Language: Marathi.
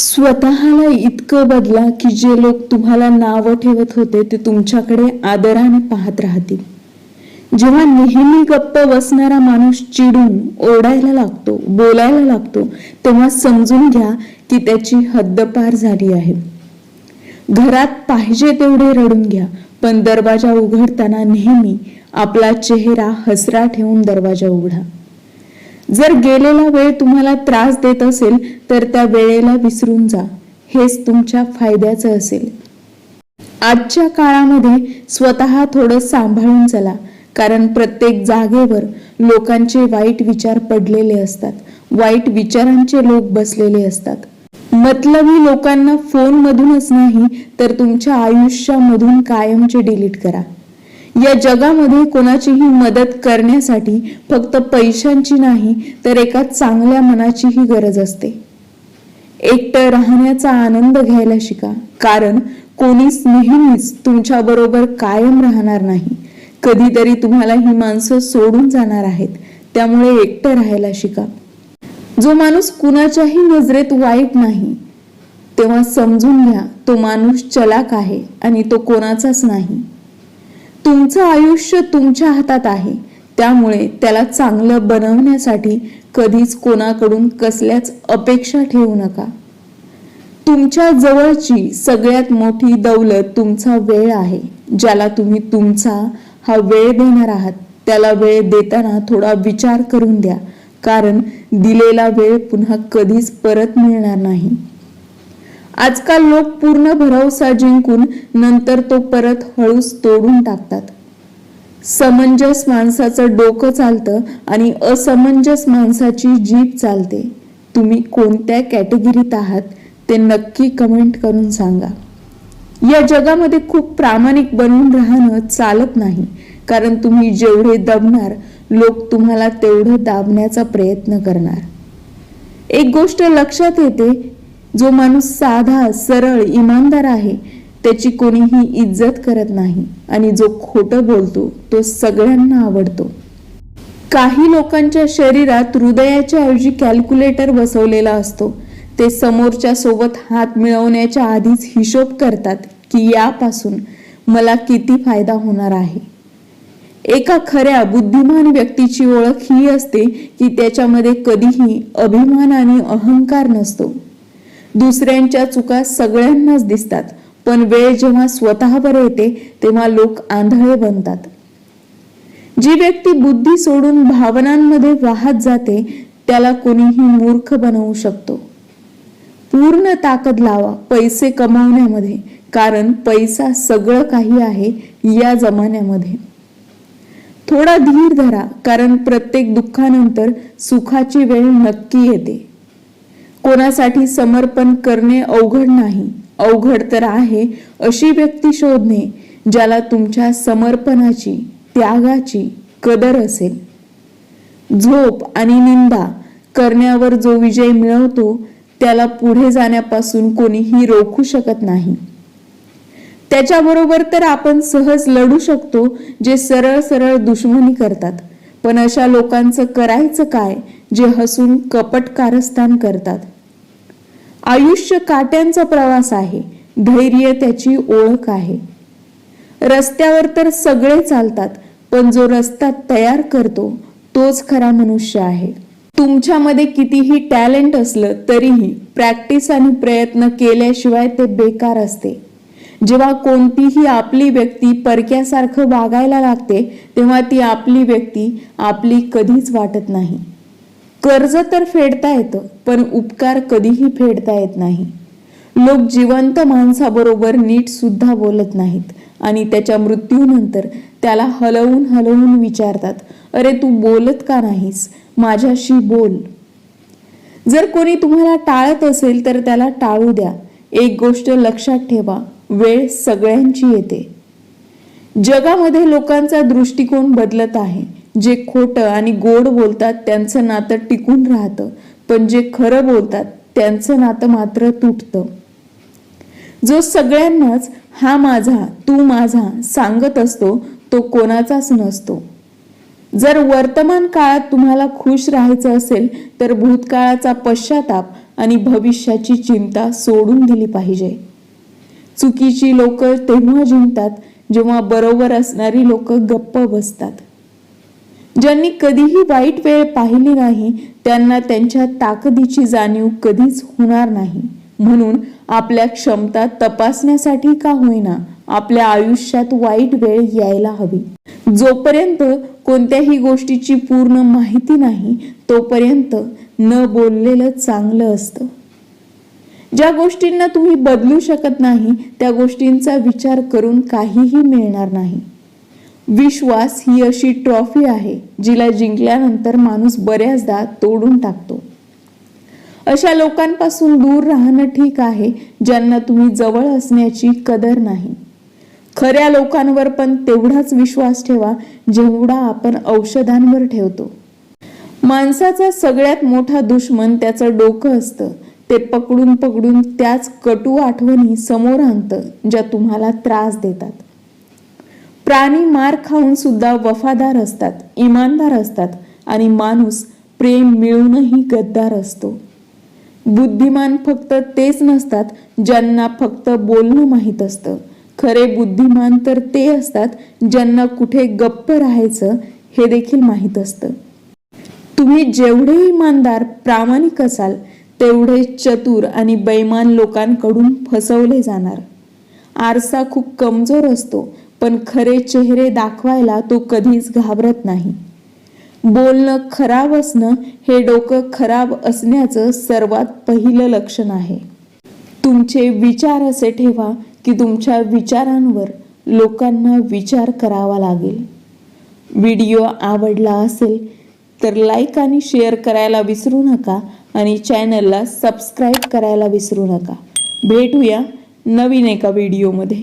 स्वतःला इतकं बदला की जे लोक तुम्हाला नावं ठेवत होते ते तुमच्याकडे आदराने पाहत राहतील. जेव्हा नेहमी गप्प बसणारा माणूस चिडून ओरडायला लागतो बोलायला लागतो तेव्हा समजून घ्या की त्याची हद्दपार झाली आहे. घरात पाहिजे तेवढे रडून घ्या पण दरवाजा उघडताना नेहमी आपला चेहरा हसरा ठेवून दरवाजा उघडा. जर गेलेला वेळ तुम्हाला त्रास देत असेल तर त्या वेळेला विसरून जा. हेच तुमच्या फायद्याचं असेल. आजच्या काळामध्ये स्वतः थोडं सांभाळून चला कारण प्रत्येक जागेवर लोकांचे वाईट विचार पडलेले असतात. वाईट विचारांचे लोक बसलेले असतात. मतलबी लोकांना फोनमधूनच नाही तर तुमच्या आयुष्यामधून कायमचे डिलीट करा. या जगामध्ये कोणाचीही मदत करण्यासाठी फक्त पैशांची नाही तर एका चांगल्या मनाचीही गरज असते. एकटं राहण्याचा आनंद घ्यायला शिका कारण कोणीच नेहमीच तुमच्याबरोबर कायम राहणार नाही. कधीतरी तुम्हाला ही माणसं सोडून जाणार आहेत त्यामुळे एकटं राहायला शिका. जो माणूस कुणाच्याही नजरेत वाईट नाही तेव्हा समजून घ्या तो माणूस चलाक आहे आणि तो कोणाचाच नाही. तुमचं आयुष्य तुमच्या हातात आहे. त्यामुळे त्याला चांगलं बनवण्यासाठी कधीच कोणाकडून कसल्याच अपेक्षा ठेवू नका. तुमच्या जवळची सगळ्यात मोठी दौलत तुमचा वेळ आहे. ज्याला तुम्ही तुमचा हा वेळ देणार आहात त्याला वेळ देताना थोडा विचार करून द्या. कारण दिलेला वेळ पुन्हा कधीच परत मिळणार नाही. आजकाल लोक पूर्ण भरवसा जिंकून नंतर तो परत हळूच तोडून टाकतात. समंजस माणसाचं डोकं चालतं आणि असमंजस माणसाची जीभ चालते. तुम्ही कोणत्या कॅटेगरीत आहात ते नक्की कमेंट करून सांगा. या जगामध्ये खूप प्रामाणिक बनून राहणं चालत नाही कारण तुम्ही जेवढे दबणार लोक तुम्हाला तेवढं दाबण्याचा प्रयत्न करणार. एक गोष्ट लक्षात येते जो माणूस साधा सरळ इमानदार आहे त्याची कोणीही इज्जत करत नाही आणि जो खोटं बोलतो तो सगळ्यांना आवडतो. काही लोकांच्या शरीरात हृदयाच्या ऐवजी कॅल्क्युलेटर बसवलेला असतो. ते समोरच्या सोबत हात मिळवण्याच्या आधीच हिशोब करतात की यापासून मला किती फायदा होणार आहे. एका खऱ्या बुद्धिमान व्यक्तीची ओळख ही असते की त्याच्यामध्ये कधीही अभिमान आणि अहंकार नसतो. दुसऱ्यांच्या चुका सगळ्यांनाच दिसतात. पण वेळ जेव्हा स्वतःवर येते तेव्हा लोक आंधळे बनतात. जी व्यक्ती बुद्धी सोडून भावनांमध्ये वाहत जाते त्याला कोणीही मूर्ख बनवू शकतो. पूर्ण ताकद लावा पैसे कमावण्यामध्ये कारण पैसा सगळं काही आहे या जमान्यामध्ये. थोडा धीर धरा कारण प्रत्येक दुःखानंतर सुखाची वेळ नक्की येते. कोणासाठी समर्पण करणे अवघड नाही. अवघड तर आहे अशी व्यक्ती शोधणे ज्याला तुमच्या समर्पणाची त्यागाची कदर असेल. झोप आणि निंदा करण्यावर जो विजय मिळवतो त्याला पुढे जाण्यापासून कोणीही रोखू शकत नाही. त्याच्याबरोबर तर आपण सहज लढू शकतो जे सरळ सरळ दुश्मनी करतात. पण अशा लोकांचं करायचं काय जे हसून कपट कारस्थान करतात? आयुष्य काट्यांचा प्रवास आहे. धैर्य त्याची ओळख आहे. रस्त्यावर तर सगळे चालतात पण जो रस्ता तयार करतो तोच खरा मनुष्य आहे. तुमच्यामध्ये कितीही टॅलेंट असलं तरीही प्रॅक्टिस आणि प्रयत्न केल्याशिवाय ते बेकार असते. जेव्हा कोणतीही आपली व्यक्ती परक्यासारखं वागायला लागते तेव्हा ती आपली व्यक्ती आपली कधीच वाटत नाही. कर्ज तर फेडता येतं पण उपकार कधीही फेडता येत नाही. लोक जिवंत माणसाबरोबर नीट सुद्धा बोलत नाहीत आणि त्याच्या मृत्यूनंतर त्याला हलवून हलवून विचारतात अरे तू बोलत का नाहीस? माझ्याशी बोल. जर कोणी तुम्हाला टाळत असेल तर त्याला टाळू द्या. एक गोष्ट लक्षात ठेवा वेळ सगळ्यांची येते. जगामध्ये लोकांचा दृष्टिकोन बदलत आहे. जे खोटं आणि गोड बोलतात त्यांचं नातं टिकून राहतं. पण जे खरं बोलतात त्यांचं नातं मात्र तुटतं. जो सगळ्यांनाच हा माझा तू माझा सांगत असतो तो कोणाचाच नसतो. जर वर्तमान काळात तुम्हाला खुश राहायचं असेल तर भूतकाळाचा पश्चाताप आणि भविष्याची चिंता सोडून दिली पाहिजे. चुकीची लोक तेव्हा जिंकतात जेव्हा बरोबर असणारी लोक गप्प बसतात. ज्यांनी कधीही वाईट वेळ पाहिली नाही त्यांना त्यांच्या ताकदीची जाणीव कधीच होणार नाही. म्हणून आपल्या क्षमता तपासण्यासाठी का होईना आपल्या आयुष्यात वाईट वेळ यायला हवी. जोपर्यंत कोणत्याही गोष्टीची पूर्ण माहिती नाही तोपर्यंत न बोललेलं चांगलं असतं. ज्या गोष्टींना तुम्ही बदलू शकत नाही त्या गोष्टींचा विचार करून काहीही मिळणार नाही. विश्वास ही अशी ट्रॉफी आहे जिला जिंकल्यानंतर माणूस बऱ्याचदा तोडून टाकतो. अशा लोकांपासून दूर राहणं ठीक आहे ज्यांना तुम्ही जवळ असण्याची कदर नाही. खऱ्या लोकांवर पण तेवढाच विश्वास ठेवा जेवढा आपण औषधांवर ठेवतो. माणसाचा सगळ्यात मोठा दुश्मन त्याचं डोकं असतं. ते पकडून पकडून त्याच कटू आठवणी समोर आणतं ज्या तुम्हाला त्रास देतात. प्राणी मार खाऊन सुद्धा वफादार असतात इमानदार असतात आणि माणूस प्रेम मिळूनही गद्दार असतो. बुद्धिमान फक्त तेच नसतात ज्यांना फक्त बोलणं माहीत असतं. खरे बुद्धिमान तर ते असतात ज्यांना कुठे गप्प राहायचं हे देखील माहीत असतं. तुम्ही जेवढे इमानदार प्रामाणिक असाल तेवढे चतुर आणि बैमान लोकांकडून फसवले जाणार. आरसा खूप कमजोर असतो पण खरे चेहरे दाखवायला तो कधीच घाबरत नाही. बोलणं खराब असणं हे डोकं खराब असण्याचं सर्वात पहिलं लक्षण आहे. तुमचे विचार असे ठेवा की तुमच्या विचारांवर लोकांना विचार करावा लागेल. व्हिडिओ आवडला असेल तर लाईक आणि शेअर करायला विसरू नका आणि चॅनलला सबस्क्राईब करायला विसरू नका. भेटूया नवीन एका व्हिडिओमध्ये.